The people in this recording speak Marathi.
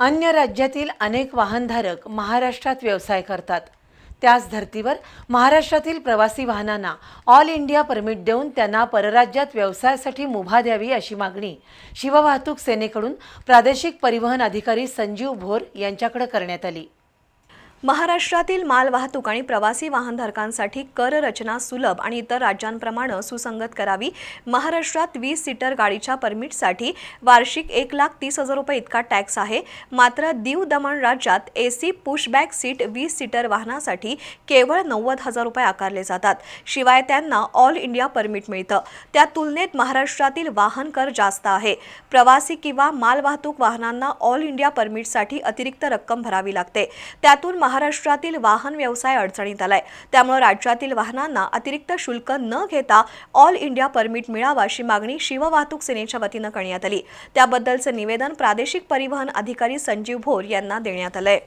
अन्य राज्यातील अनेक वाहनधारक महाराष्ट्रात व्यवसाय करतात. त्याच धर्तीवर महाराष्ट्रातील प्रवासी वाहनांना ऑल इंडिया परमिट देऊन त्यांना परराज्यात व्यवसायासाठी मुभा द्यावी अशी मागणी शिववाहतूक सेनेकडून प्रादेशिक परिवहन अधिकारी संजीव भोर यांच्याकडे करण्यात आली. महाराष्ट्रातील मालवाहतूक आणि प्रवासी वाहनधारकांसाठी कर रचना सुलभ आणि इतर राज्यांप्रमाणे सुसंगत करावी. महाराष्ट्रात वीस सीटर गाडीच्या परमिटसाठी वार्षिक एक लाख तीस हजार रुपये इतका टॅक्स आहे. मात्र दीव दमण राज्यात एसी पुशबॅक सीट वीस सीटर वाहनासाठी केवळ नव्वद हजार रुपये आकारले जातात. शिवाय त्यांना ऑल इंडिया परमिट मिळतं. त्या तुलनेत महाराष्ट्रातील वाहन कर जास्त आहे. प्रवासी किंवा मालवाहतूक वाहनांना ऑल इंडिया परमिटसाठी अतिरिक्त रक्कम भरावी लागते. त्यातून महाराष्ट्रातील वाहन व्यवसाय अडचणीत आलाय. त्यामुळे राज्यातील वाहनांना अतिरिक्त शुल्क न घेता ऑल इंडिया परमिट मिळावा अशी मागणी शिववाहतूक सेनेच्या वतीनं करण्यात आली. त्याबद्दलचं निवेदन प्रादेशिक परिवहन अधिकारी संजीव भोर यांना देण्यात आलंय.